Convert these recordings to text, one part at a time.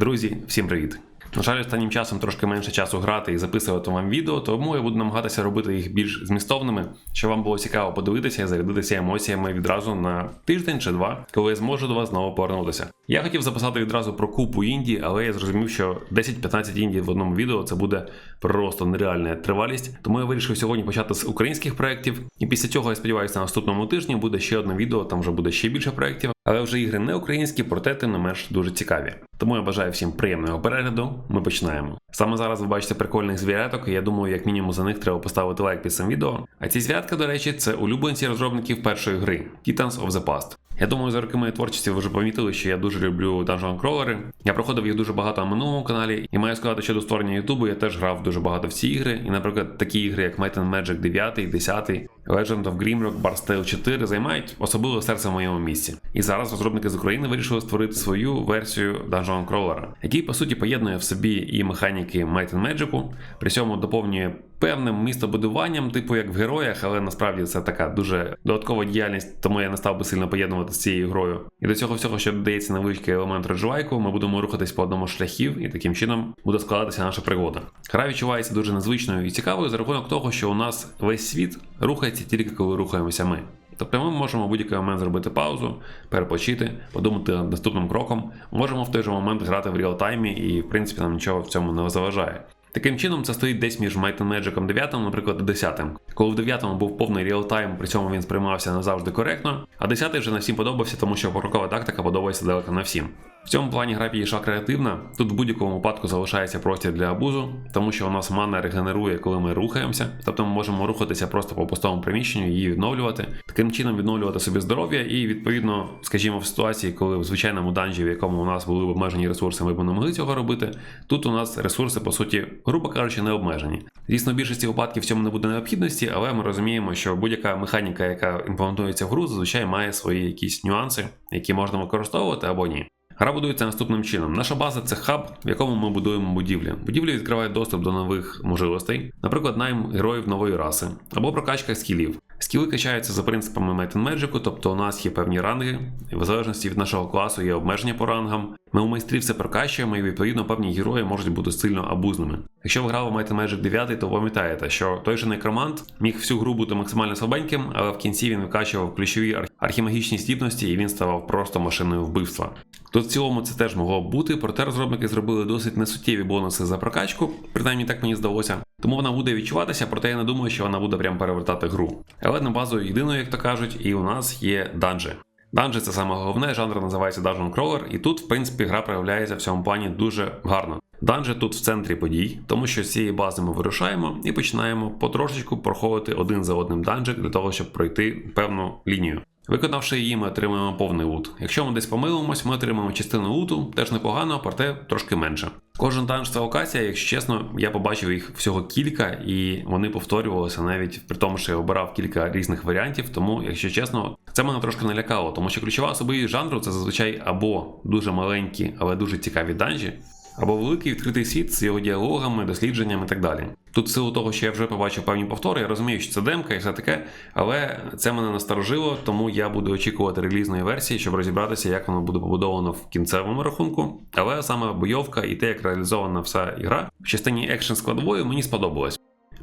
Друзі, всім привіт! На жаль, останнім часом трошки менше часу грати і записувати вам відео, тому я буду намагатися робити їх більш змістовними, щоб вам було цікаво подивитися і зарядитися емоціями відразу на тиждень чи два, коли я зможу до вас знову повернутися. Я хотів записати відразу про купу інді, але я зрозумів, що 10-15 інді в одному відео це буде просто нереальна тривалість. Тому я вирішив сьогодні почати з українських проєктів. І після цього я сподіваюся, на наступному тижні буде ще одне відео, там вже буде ще більше проєктів. Але вже ігри не українські, проте тим не менш дуже цікаві. Тому я бажаю всім приємного перегляду. Ми починаємо. Саме зараз ви бачите прикольних звіряток, і я думаю, як мінімум за них треба поставити лайк під цим відео. А ці звірятка, до речі, це улюбленці розробників першої гри Titans of the Past. Я думаю, за роки моєї творчості ви вже помітили, що я дуже люблю Dungeon Crawler. Я проходив їх дуже багато на минулому каналі, і маю сказати, що до створення Ютубу я теж грав дуже багато в ці ігри. І, наприклад, такі ігри, як Might and Magic 9, 10, Legend of Grimrock, Bar's Tale 4 займають особливе серце в моєму місці. І зараз розробники з України вирішили створити свою версію Dungeon Crawler, який по суті поєднує в собі і механіки Might and Magic, при цьому доповнює певним містобудуванням, типу як в героях, але насправді це така дуже додаткова діяльність, тому я не став би сильно поєднувати з цією грою. І до цього всього, що додається невеличкий елемент роджувайку, ми будемо рухатись по одному шляхів, і таким чином буде складатися наша пригода. Гра відчувається дуже незвичною і цікавою за рахунок того, що у нас весь світ рухається тільки коли рухаємося ми. Тобто ми можемо в будь-який момент зробити паузу, перепочити, подумати над наступним кроком. Можемо в той же момент грати в реалтаймі, і в принципі нам нічого в цьому не заважає. Таким чином, це стоїть десь між Might and Magic 9, наприклад, і 10. Коли в 9 був повний реалтайм, при цьому він сприймався не завжди коректно, а 10 вже не всім подобався, тому що порокова тактика подобається далеко не всім. В цьому плані гра підійшла креативна. Тут в будь-якому випадку залишається простір для абузу, тому що у нас мана регенерує, коли ми рухаємося, тобто ми можемо рухатися просто по пустому приміщенню її відновлювати, таким чином відновлювати собі здоров'я, і відповідно, скажімо, в ситуації, коли в звичайному данжі, в якому у нас були обмежені ресурси, ми б не могли цього робити. Тут у нас ресурси, по суті, грубо кажучи, не обмежені. Звісно, в більшості випадків в цьому не буде необхідності, але ми розуміємо, що будь-яка механіка, яка імплементується в гру, зазвичай має свої якісь нюанси, які можна використовувати або ні. Гра будується наступним чином. Наша база це хаб, в якому ми будуємо будівлі. Будівлі відкривають доступ до нових можливостей, наприклад, найм героїв нової раси або прокачка скілів. Скіли качаються за принципами Might and тобто у нас є певні ранги, в залежності від нашого класу є обмеження по рангам. Ми у майстрів все прокачуємо і відповідно певні герої можуть бути сильно абузними. Якщо ви грали в Might and Magic 9, то пам'ятаєте, що той же некромант міг всю гру бути максимально слабеньким, але в кінці він викачував ключові архімагічні здібності і він ставав просто машиною вбивства. Тут в цілому це теж могло б бути, проте розробники зробили досить несуттєві бонуси за прокачку, принаймні так мені здалося. Тому вона буде відчуватися, проте я не думаю, що вона буде прям перевертати гру. Але на базою єдиною, як то кажуть, і у нас є данжі. Данжі це саме головне, жанр називається Dungeon Crawler, і тут, в принципі, гра проявляється в цьому плані дуже гарно. Данжі тут в центрі подій, тому що з цієї бази ми вирушаємо і починаємо потрошечку проходити один за одним данжик для того, щоб пройти певну лінію. Виконавши її, ми отримаємо повний лут. Якщо ми десь помилимось, ми отримаємо частину луту, теж непогано, проте трошки менше. Кожен данж це локація, якщо чесно, я побачив їх всього кілька, і вони повторювалися навіть при тому, що я обирав кілька різних варіантів. Тому, якщо чесно, це мене трошки налякало, тому що ключова особливість жанру це зазвичай або дуже маленькі, але дуже цікаві данжі, або великий відкритий світ з його діалогами, дослідженнями і так далі. Тут, в силу того, що я вже побачив певні повтори, я розумію, що це демка і все таке, але це мене насторожило, тому я буду очікувати релізної версії, щоб розібратися, як воно буде побудовано в кінцевому рахунку. Але саме бойовка і те, як реалізована вся ігра в частині екшн складової мені сподобалось.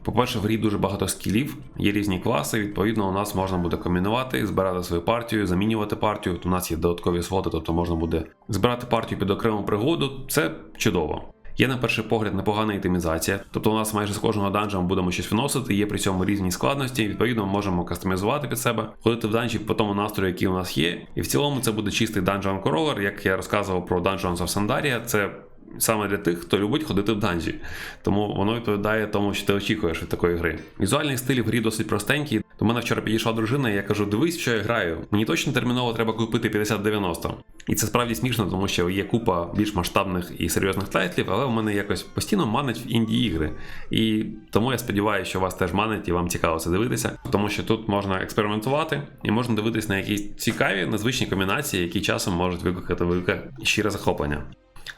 По-перше, в грі дуже багато скілів, є різні класи. Відповідно, у нас можна буде комбінувати, збирати свою партію, замінювати партію. У нас є додаткові своти, тобто можна буде збирати партію під окрему пригоду. Це чудово. Є на перший погляд непогана ітемізація, тобто у нас майже з кожного данжа ми будемо щось виносити, є при цьому різні складності, відповідно, ми можемо кастомізувати під себе, ходити в данжі по тому настрою, який у нас є. І в цілому це буде чистий данжон королер, як я розказував про Dungeons of Sandaria, це саме для тих, хто любить ходити в данжі. Тому воно відповідає тому, що ти очікуєш від такої гри. Візуальний стиль в грі досить простенький. До мене вчора підійшла дружина, і я кажу: дивись, що я граю. Мені точно терміново треба купити 5090. І це справді смішно, тому що є купа більш масштабних і серйозних тайтлів, але в мене якось постійно манить в інді ігри. І тому я сподіваюся, що вас теж манить і вам цікаво це дивитися, тому що тут можна експериментувати і можна дивитися на якісь цікаві, незвичні комбінації, які часом можуть викликати велике щире захоплення.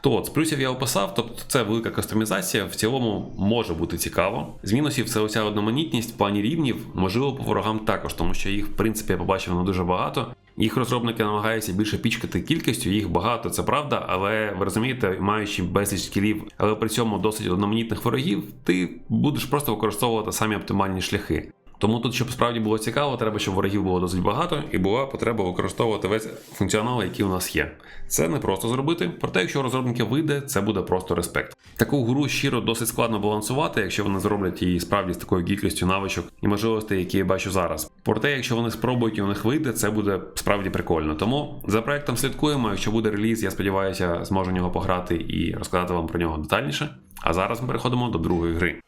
То з плюсів я описав, тобто це велика кастомізація, в цілому може бути цікаво. З мінусів це оця одноманітність в плані рівнів, можливо, по ворогам також, тому що їх, в принципі, я побачив на дуже багато. Їх розробники намагаються більше пічкати кількістю, їх багато, це правда, але ви розумієте, маючи безліч скілів, але при цьому досить одноманітних ворогів, ти будеш просто використовувати самі оптимальні шляхи. Тому тут, щоб справді було цікаво, треба, щоб ворогів було досить багато, і була потреба використовувати весь функціонал, який у нас є. Це не просто зробити, проте, якщо у розробників вийде, це буде просто респект. Таку гру щиро досить складно балансувати, якщо вони зроблять її справді з такою кількістю навичок і можливостей, які я бачу зараз. Проте, якщо вони спробують і у них вийде, це буде справді прикольно. Тому за проектом слідкуємо. Якщо буде реліз, я сподіваюся, зможу нього пограти і розказати вам про нього детальніше. А зараз ми переходимо до другої гри.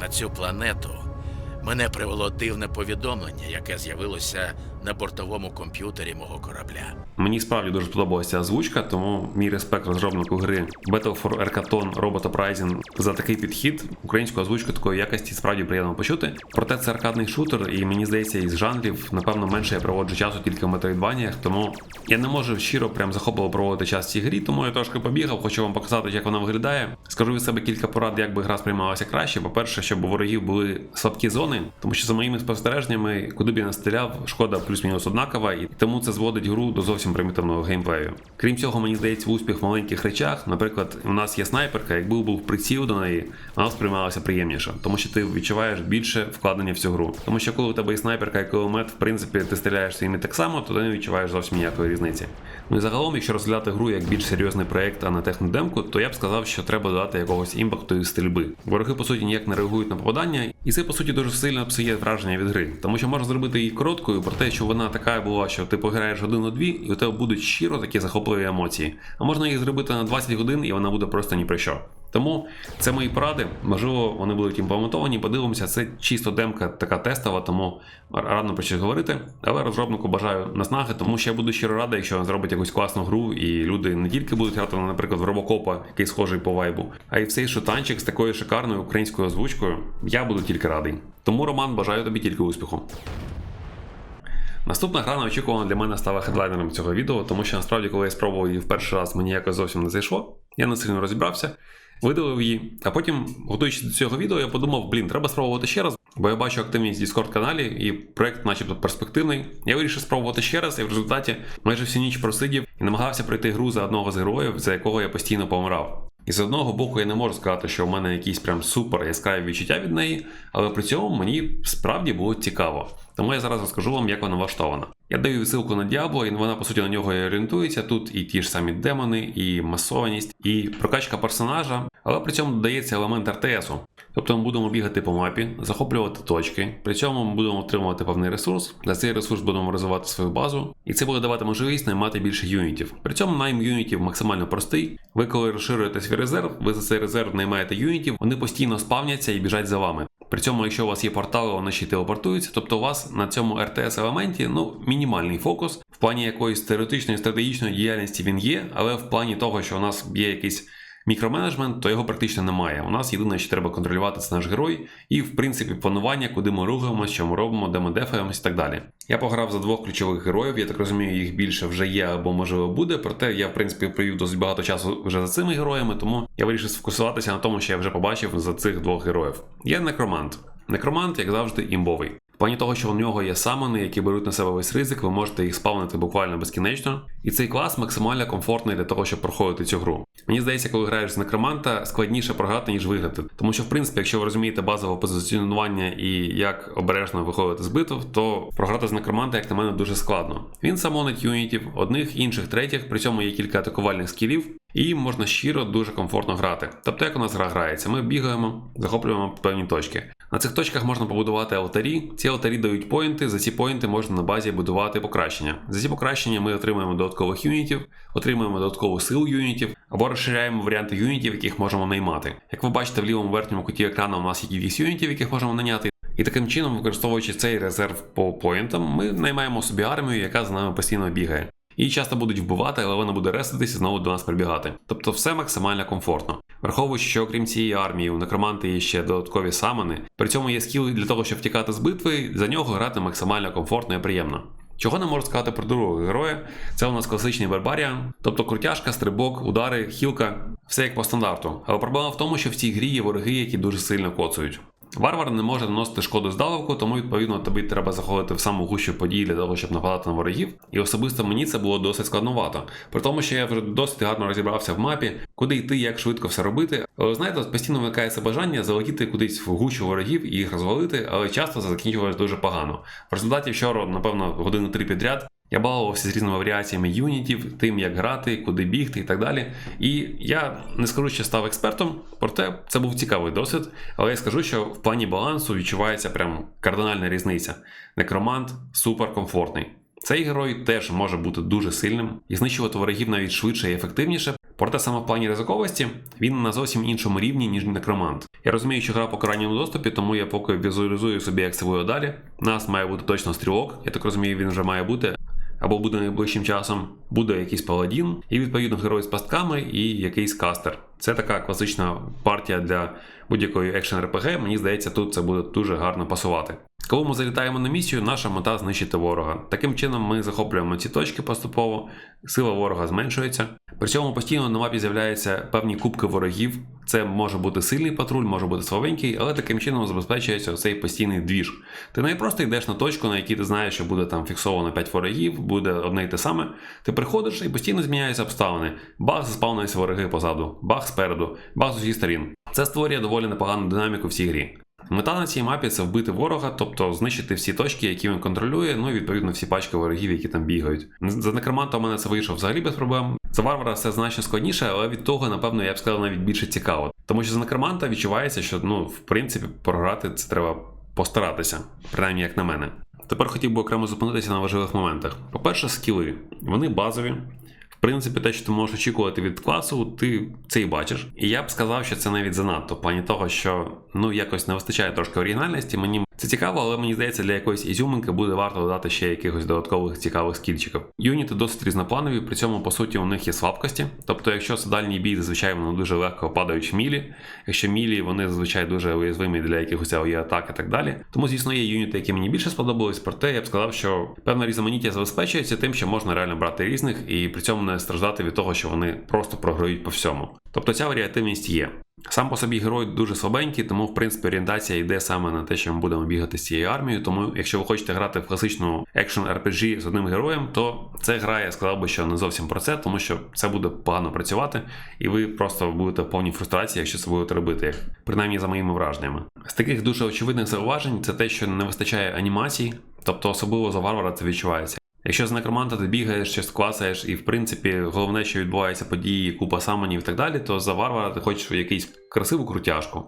На цю планету мене привело дивне повідомлення, яке з'явилося на бортовому комп'ютері мого корабля. Мені справді дуже сподобалася озвучка, тому мій респект розробнику гри Battle for Erkaton Robot Uprising за такий підхід. Українську озвучку такої якості справді приємно почути. Проте це аркадний шутер, і мені здається, із жанрів, напевно, менше я проводжу часу тільки в метроїдваніях, тому я не можу щиро прям захопливо проводити час в цій грі, тому я трошки побігав, хочу вам показати, як вона виглядає. Скажу від себе кілька порад, як би гра сприймалася краще. По-перше, щоб у ворогів були слабкі зони, тому що за моїми спостереженнями, куди б я не стріляв, шкода плюс-мінус однакова, і тому це зводить гру до зовсім примітивного геймплею. Крім цього, мені здається, успіх в маленьких речах. Наприклад, у нас є снайперка, якби був приціл до неї, вона сприймалася приємніше, тому що ти відчуваєш більше вкладення в цю гру. Тому що коли у тебе є снайперка і кулемет, в принципі, ти стріляєш своїми так само, то ти не відчуваєш зовсім ніякої різниці. Ну і загалом, якщо розглядати гру як більш серйозний проект, а не технодемку, то я б сказав, що треба додати якогось імпакту і стрільби. Вороги по суті ніяк не реагують на попадання, і це по суті дуже сильно псує враження від гри, тому що можна зробити її короткою, про те, що вона така була, що ти пограєш годину-дві, і у тебе будуть щиро такі захопливі емоції. А можна її зробити на 20 годин, і вона буде просто ні про що. Тому це мої поради. Можливо, вони будуть імплементовані. Подивимося, це чисто демка така тестова, тому рано про щось говорити. Але розробнику бажаю наснаги, тому що я буду щиро радий, якщо він зробить якусь класну гру, і люди не тільки будуть грати, наприклад, в робокопа, який схожий по вайбу, а й цей шутанчик з такою шикарною українською озвучкою. Я буду тільки радий. Тому, Роман, бажаю тобі тільки успіху. Наступна гра неочікувано для мене стала хедлайнером цього відео, тому що насправді, коли я спробував її в перший раз, мені якось зовсім не зайшло. Я не сильно розібрався, видалив її. А потім, готуючись до цього відео, я подумав, блін, треба спробувати ще раз, бо я бачу активність Discord каналі, і проект, начебто, перспективний. Я вирішив спробувати ще раз, і в результаті майже всю ніч просидів і намагався пройти гру за одного з героїв, за якого я постійно помирав. І з одного боку я не можу сказати, що в мене якісь прям супер яскраві відчуття від неї, але при цьому мені справді було цікаво. Тому я зараз розкажу вам, як вона влаштована. Я даю відсилку на Діабло, і вона по суті на нього і орієнтується. Тут і ті ж самі демони, і масованість, і прокачка персонажа, але при цьому додається елемент РТСу. Тобто ми будемо бігати по мапі, захоплювати точки. При цьому ми будемо отримувати певний ресурс. За цей ресурс будемо розвивати свою базу, і це буде давати можливість наймати більше юнітів. При цьому найм юнітів максимально простий. Ви коли розширюєте свій резерв, ви за цей резерв наймаєте юнітів, вони постійно спавняться і біжать за вами. При цьому, якщо у вас є портали, вони ще й телепортуються, тобто у вас на цьому РТС елементі ну мінімальний фокус. В плані якоїсь теоретичної стратегічної діяльності він є, але в плані того, що у нас є якийсь мікроменеджмент, то його практично немає. У нас єдине, що треба контролювати, це наш герой, і в принципі планування, куди ми рухаємося, що ми робимо, де ми дефаємось і так далі. Я пограв за двох ключових героїв. Я так розумію, їх більше вже є або можливо буде. Проте я в принципі провів досить багато часу вже за цими героями, тому я вирішив сфокусуватися на тому, що я вже побачив за цих двох героїв. Є некромант. Некромант, як завжди, імбовий. В плані того, що у нього є самони, які беруть на себе весь ризик, ви можете їх спавнити буквально безкінечно. І цей клас максимально комфортний для того, щоб проходити цю гру. Мені здається, коли граєш з некроманта, складніше програти, ніж виграти. Тому що, в принципі, якщо ви розумієте базове позиціонування і як обережно виходити з битв, то програти з некроманта, як на мене, дуже складно. Він самонить юнітів, одних, інших, третіх, при цьому є кілька атакувальних скілів. І можна щиро дуже комфортно грати. Тобто, як у нас гра грається, ми бігаємо, захоплюємо певні точки. На цих точках можна побудувати алтарі. Ці алтарі дають поінти. За ці поінти можна на базі будувати покращення. За ці покращення ми отримуємо додаткових юнітів, отримуємо додаткову силу юнітів або розширяємо варіанти юнітів, яких можемо наймати. Як ви бачите, в лівому верхньому куті екрану у нас є кількість юнітів, яких можемо наняти. І таким чином, використовуючи цей резерв по поінтам, ми наймаємо собі армію, яка за нами постійно бігає. Її часто будуть вбивати, але вона буде реситись і знову до нас прибігати. Тобто все максимально комфортно. Враховуючи, що окрім цієї армії, у некроманти є ще додаткові самони, при цьому є скіл для того, щоб втікати з битви, за нього грати максимально комфортно і приємно. Чого не можу сказати про другого героя, це у нас класичний барбаріан, тобто крутяшка, стрибок, удари, хілка, все як по стандарту. Але проблема в тому, що в цій грі є вороги, які дуже сильно коцують. Варвар не може наносити шкоду здалеку, тому відповідно тобі треба заходити в саму гущу подій для того, щоб нападати на ворогів. І особисто мені це було досить складновато. При тому, що я вже досить гарно розібрався в мапі, куди йти, як швидко все робити. Але знаєте, постійно виникає це бажання залетіти кудись в гущу ворогів і їх розвалити, але часто це закінчувалось дуже погано. В результаті вчора, напевно, години три підряд. Я балувався з різними варіаціями юнітів, тим, як грати, куди бігти і так далі. І я не скажу, що став експертом, проте це був цікавий досвід. Але я скажу, що в плані балансу відчувається прям кардинальна різниця. Некромант суперкомфортний. Цей герой теж може бути дуже сильним і знищувати ворогів навіть швидше і ефективніше. Проте саме в плані ризиковості він на зовсім іншому рівні, ніж некромант. Я розумію, що гра по крайньому доступі, тому я поки візуалізую собі, як це буде далі. Нас має бути точно стрілок, я так розумію, він вже має бути. Або буде найближчим часом, буде якийсь паладін, і відповідно герой з пастками, і якийсь кастер. Це така класична партія для будь-якої екшен РПГ. Мені здається, тут це буде дуже гарно пасувати. Коли ми залітаємо на місію, наша мета знищити ворога. Таким чином ми захоплюємо ці точки поступово, сила ворога зменшується. При цьому постійно на мапі з'являються певні кубки ворогів. Це може бути сильний патруль, може бути слабенький, але таким чином забезпечується цей постійний двіж. Ти не просто йдеш на точку, на якій ти знаєш, що буде там фіксовано 5 ворогів, буде одне й те саме. Ти приходиш і постійно зміняються обставини. Баг заспавнилися вороги позаду, баг спереду, баг з усіх сторін. Це створює доволі непогану динаміку в цій грі. Мета на цій мапі це вбити ворога, тобто знищити всі точки, які він контролює, ну і відповідно всі пачки ворогів, які там бігають. За некроманта у мене це вийшло взагалі без проблем. За варвара все значно складніше, але від того, напевно, я б сказав навіть більше цікаво. Тому що за некроманта відчувається, що ну, в принципі, програти це треба постаратися, принаймні як на мене. Тепер хотів би окремо зупинитися на важливих моментах. По-перше, скіли. Вони базові. Принципі, те, що ти можеш очікувати від класу, ти це і бачиш. І я б сказав, що це навіть занадто, в плані того, що ну якось не вистачає трошки оригінальності. Мені це цікаво, але мені здається, для якоїсь ізюминки буде варто додати ще якихось додаткових цікавих скільчиків. Юніти досить різнопланові, при цьому, по суті, у них є слабкості. Тобто, якщо це дальній бій, зазвичай вони дуже легко падають в мілі. Якщо мілі, вони зазвичай дуже уязвимі для якихось AOE атак і так далі. Тому, звісно, є юніти, які мені більше сподобались, проте я б сказав, що певна різноманіття забезпечується тим, що можна реально брати різних і при цьому не страждати від того, що вони просто програють по всьому. Тобто ця варіативність є. Сам по собі герой дуже слабенький, тому в принципі орієнтація йде саме на те, що ми будемо бігати з цією армією. Тому, якщо ви хочете грати в класичну екшн RPG з одним героєм, то це гра, я сказав би, що не зовсім про це, тому що це буде погано працювати, і ви просто будете в повній фрустрації, якщо це будете робити, як принаймні за моїми враженнями. З таких дуже очевидних зауважень це те, що не вистачає анімацій, тобто особливо за варвара це відчувається. Якщо з некроманта ти бігаєш, щось класаєш, і в принципі головне, що відбувається події, купа самонів і так далі, то за варвара ти хочеш якийсь красиву крутяшку,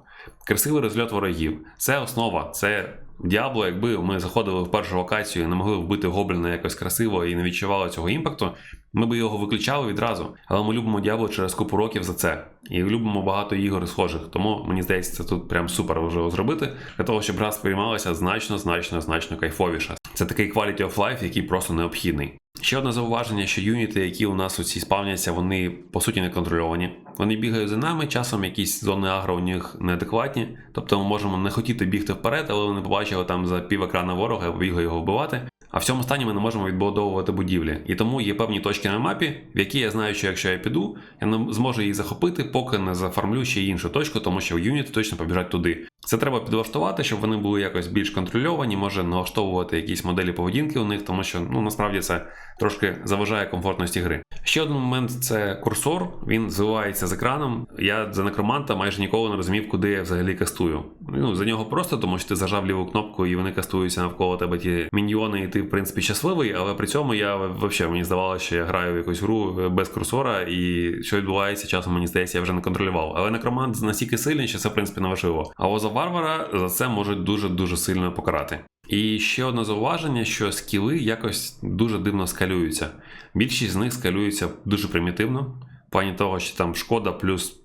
красивий розльот ворогів. Це основа, це діабло. Якби ми заходили в першу локацію і не могли вбити гобліна якось красиво і не відчували цього імпакту, ми би його виключали відразу. Але ми любимо діабло через купу років за це. І любимо багато ігор схожих. Тому мені здається, це тут прям супер важливо зробити для того, щоб гра сприймалася значно, значно, значно кайфовіше. Це такий quality of life, який просто необхідний. Ще одне зауваження, що юніти, які у нас у цій спавняться, вони по суті не контрольовані. Вони бігають за нами, часом якісь зони агро у них неадекватні. Тобто ми можемо не хотіти бігти вперед, але вони побачили там за пів екрана ворога, бігає його вбивати. А в цьому стані ми не можемо відбудовувати будівлі. І тому є певні точки на мапі, в які я знаю, що якщо я піду, я не зможу її захопити, поки не зафармлю ще іншу точку, тому що юніти точно побіжать туди. Це треба підлаштувати, щоб вони були якось більш контрольовані, може налаштовувати якісь моделі поведінки у них, тому що ну насправді це трошки заважає комфортності гри. Ще один момент це курсор. Він звивається з екраном. Я за некроманта майже ніколи не розумів, куди я взагалі кастую. Ну за нього просто, тому що ти зажав ліву кнопку і вони кастуються навколо тебе ті міньйони, і ти в принципі щасливий. Але при цьому я взагалі мені здавалося, що я граю в якусь гру без курсора, і що відбувається часом, мені здається, я вже не контролював. Але некромант настільки сильний, що це в принципі не важливо. А варвара за це можуть дуже дуже сильно покарати. І ще одне зауваження, що скіли якось дуже дивно скалюються. Більшість з них скалюються дуже примітивно, в плані того, що там шкода плюс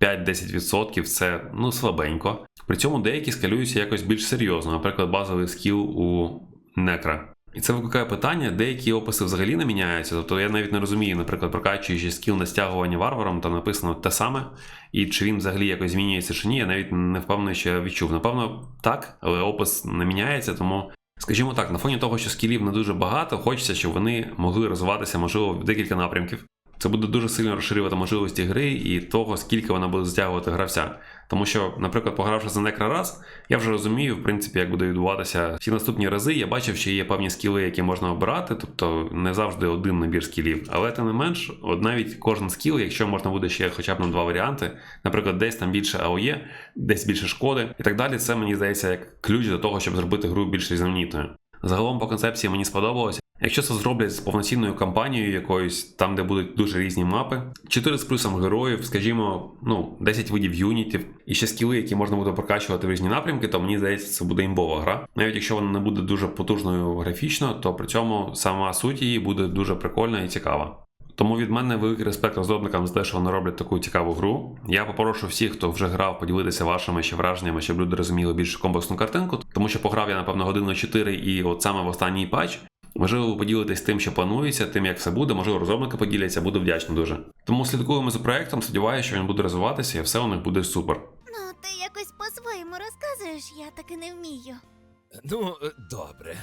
5-10% це ну слабенько. При цьому деякі скалюються якось більш серйозно, наприклад, базовий скіл у некра. І це викликає питання, деякі описи взагалі не міняються. Тобто я навіть не розумію, наприклад, прокачуючи скіл на стягування варваром, там написано те саме, і чи він взагалі якось змінюється чи ні, я навіть не впевнений, що я відчув. Напевно, так, але опис не міняється, тому. Скажімо так, на фоні того, що скілів не дуже багато, хочеться, щоб вони могли розвиватися, можливо, в декілька напрямків. Це буде дуже сильно розширювати можливості гри і того, скільки вона буде затягувати гравця. Тому що, наприклад, погравши за некра раз, я вже розумію, в принципі, як буде відбуватися всі наступні рази. Я бачив, що є певні скіли, які можна обирати, тобто не завжди один набір скілів. Але тим не менш, от навіть кожен скіл, якщо можна буде ще хоча б на два варіанти, наприклад, десь там більше АОЄ, десь більше шкоди і так далі, це мені здається як ключ до того, щоб зробити гру більш різноманітною. Загалом по концепції мені сподобалося. Якщо це зроблять з повноцінною кампанією якоюсь, там де будуть дуже різні мапи, 4 з плюсом героїв, скажімо, ну 10 видів юнітів і ще скіли, які можна буде прокачувати в різні напрямки, то мені здається, це буде імбова гра. Навіть якщо вона не буде дуже потужною графічно, то при цьому сама суть її буде дуже прикольна і цікава. Тому від мене великий респект розробникам за те, що вони роблять таку цікаву гру. Я попрошу всіх, хто вже грав, поділитися вашими ще враженнями, щоб люди розуміли більш комплексну картинку, тому що пограв я, напевно, годину 4 і от саме в останній патч. Можливо, ви поділитесь тим, що планується, тим, як все буде, можливо, розробники поділяться, буду вдячний дуже. Тому слідкуємо за проектом, сподіваюся, що він буде розвиватися і все у них буде супер. Ну, ти якось по-своєму розказуєш, я таки не вмію. Ну, е, добре.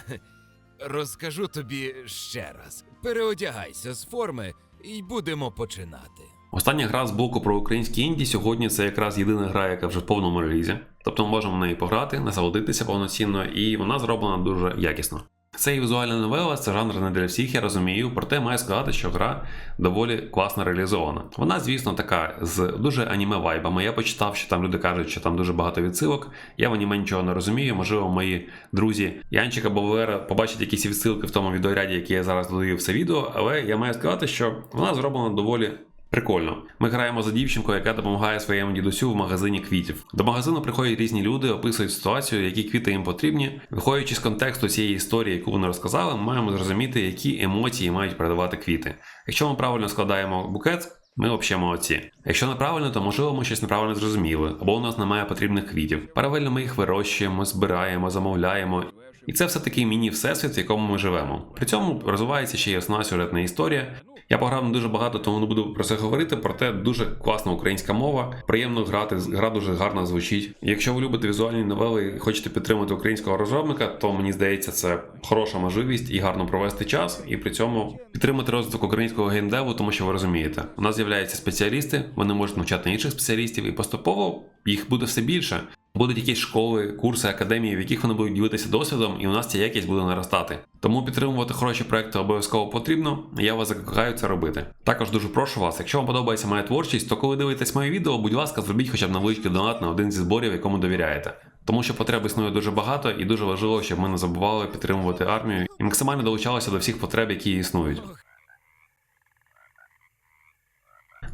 Розкажу тобі ще раз. Переодягайся з форми і будемо починати. Остання гра з блоку про українські інді сьогодні це якраз єдина гра, яка вже в повному релізі. Тобто ми можемо в неї пограти, насолодитися повноцінно, і вона зроблена дуже якісно. Це і візуальна новела, це жанр не для всіх, я розумію, проте маю сказати, що гра доволі класно реалізована. Вона, звісно, така з дуже аніме вайбами. Я почитав, що там люди кажуть, що там дуже багато відсилок. Я в аніме нічого не розумію. Можливо, мої друзі Янчик або Валера побачать якісь відсилки в тому відеоряді, який я зараз додаю в це відео, але я маю сказати, що вона зроблена доволі Прикольно. Ми граємо за дівчинку, яка допомагає своєму дідусю в магазині квітів. До магазину приходять різні люди, описують ситуацію, які квіти їм потрібні. Виходячи з контексту цієї історії, яку вони розказали, ми маємо зрозуміти, які емоції мають передавати квіти. Якщо ми правильно складаємо букет, ми взагалі молодці. Якщо неправильно, то можливо ми щось неправильно зрозуміли, або у нас немає потрібних квітів. Паралельно ми їх вирощуємо, збираємо, замовляємо. І це все такий міні-всесвіт, в якому ми живемо. При цьому розвивається ще й основна сюжетна історія. Я пограв не дуже багато, тому не буду про це говорити. Проте дуже класна українська мова, приємно грати, гра дуже гарно звучить. Якщо ви любите візуальні новели і хочете підтримати українського розробника, то мені здається, це хороша можливість і гарно провести час, і при цьому підтримати розвиток українського геймдеву, тому що ви розумієте, у нас з'являються спеціалісти, вони можуть навчати інших спеціалістів, і поступово їх буде все більше. Будуть якісь школи, курси, академії, в яких вони будуть ділитися досвідом, і у нас ця якість буде наростати. Тому підтримувати хороші проекти обов'язково потрібно. Я вас закликаю це робити. Також дуже прошу вас, якщо вам подобається моя творчість, то коли дивитесь моє відео, будь ласка, зробіть хоча б невеличкий донат на один зі зборів, якому довіряєте. Тому що потреб існує дуже багато, і дуже важливо, щоб ми не забували підтримувати армію і максимально долучалися до всіх потреб, які існують.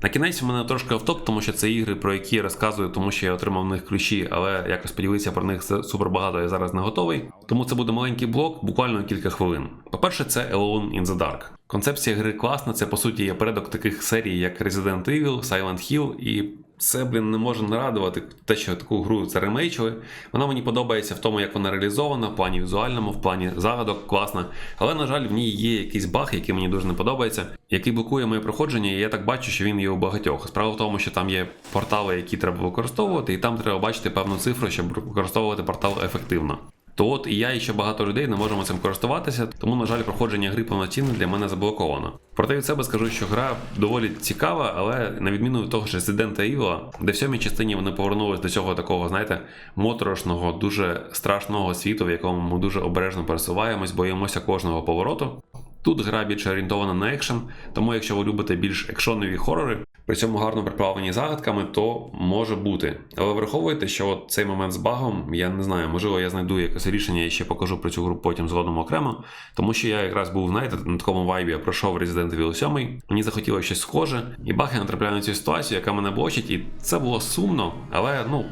На кінець у мене трошки автоп, тому що це ігри, про які я розказую, тому що я отримав в них ключі, але якось поділитися про них супер багато я зараз не готовий. Тому це буде маленький блок, буквально кілька хвилин. По-перше, це Alone in the Dark. Концепція гри класна, це по суті є передок таких серій, як Resident Evil, Silent Hill, і це, блін, не може не радувати те, що таку гру це ремейчили. Вона мені подобається в тому, як вона реалізована, в плані візуальному, в плані загадок, класна. Але, на жаль, в ній є якийсь баг, який мені дуже не подобається, який блокує моє проходження, і я так бачу, що він є у багатьох. Справа в тому, що там є портали, які треба використовувати, і там треба бачити певну цифру, щоб використовувати портал ефективно. То от і я, і ще багато людей не можемо цим користуватися, тому, на жаль, проходження гри повноцінно для мене заблоковано. Проте від себе скажу, що гра доволі цікава, але на відміну від того ж Resident Evil, де в сьомій частині вони повернулись до цього такого, знаєте, моторошного, дуже страшного світу, в якому ми дуже обережно пересуваємось, боїмося кожного повороту. Тут гра більше орієнтована на екшен, тому якщо ви любите більш екшонові хорори, при цьому гарно приправлені загадками, то може бути. Але враховуйте, що от цей момент з багом, я не знаю, можливо, я знайду якесь рішення і ще покажу про цю гру потім згодом окремо. Тому що я якраз був, знаєте, на такому вайбі, я пройшов Resident Evil 7, мені захотілося щось схоже, і баг я натрапляю на цю ситуацію, яка мене блочить, і це було сумно, але ну.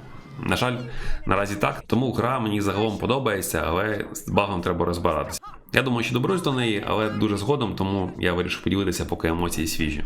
На жаль, наразі так. Тому гра мені загалом подобається, але з багом треба розбиратися. Я думаю, що доберусь до неї, але дуже згодом, тому я вирішив поділитися, поки емоції свіжі.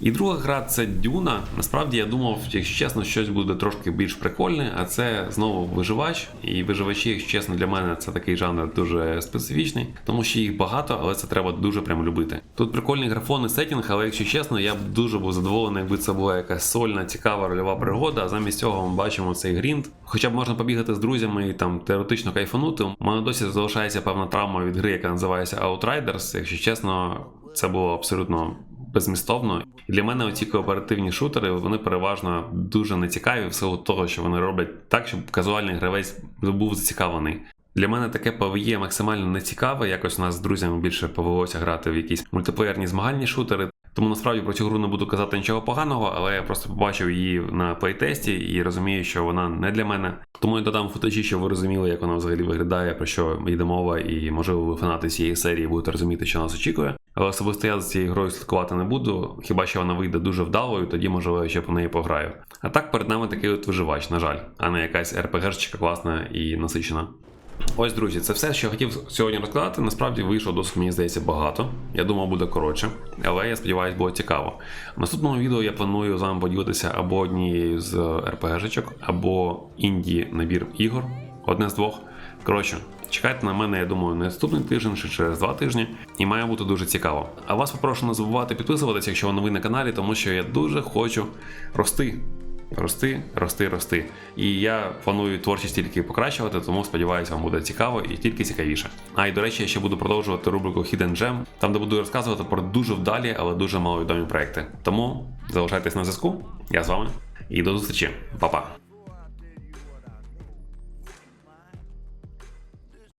І друга гра це Дюна. Насправді я думав, якщо чесно, щось буде трошки більш прикольне, а це знову виживач. І виживачі, якщо чесно, для мене це такий жанр дуже специфічний, тому що їх багато, але це треба дуже прям любити. Тут прикольний графон і сетінг, але якщо чесно, я б дуже був задоволений, якби це була якась сольна, цікава рольова пригода. А замість цього ми бачимо цей грінд. Хоча б можна побігати з друзями і там теоретично кайфанути. У мене досі залишається певна травма від гри, яка називається Outriders. Якщо чесно, це було абсолютно безмістовно. І для мене оці кооперативні шутери вони переважно дуже нецікаві в силу того, що вони роблять так, щоб казуальний гравець був зацікавлений. Для мене таке PvE максимально нецікаве. Якось у нас з друзями більше повелося грати в якісь мультиплеєрні змагальні шутери. Тому насправді про цю гру не буду казати нічого поганого, але я просто побачив її на плейтесті і розумію, що вона не для мене. Тому я додам футажі, щоб ви розуміли, як вона взагалі виглядає, про що йде мова, і можливо ви фанати цієї серії будете розуміти, що нас очікує. Але особисто я за цією грою слідкувати не буду. Хіба що вона вийде дуже вдалою, тоді можливо ще по неї пограю. А так перед нами такий от виживач, на жаль, а не якась РПГшечка класна і насичена. Ось, друзі, це все, що я хотів сьогодні розказати. Насправді вийшло досить, мені здається, багато. Я думав, буде коротше, але я сподіваюся, було цікаво. В наступному відео я планую з вами поділитися або однією з РПГшечок, або інді набір ігор. Одне з двох. Коротше, чекайте на мене, я думаю, наступний тиждень чи через два тижні, і має бути дуже цікаво. А вас попрошу не забувати підписуватися, якщо ви новий на каналі, тому що я дуже хочу рости. Рости, рости, рости. І я планую творчість тільки покращувати, тому сподіваюся, вам буде цікаво і тільки цікавіше. А і до речі, я ще буду продовжувати рубрику Hidden Gem, там де буду розказувати про дуже вдалі, але дуже маловідомі проекти. Тому залишайтесь на зв'язку. Я з вами і до зустрічі, Па-па!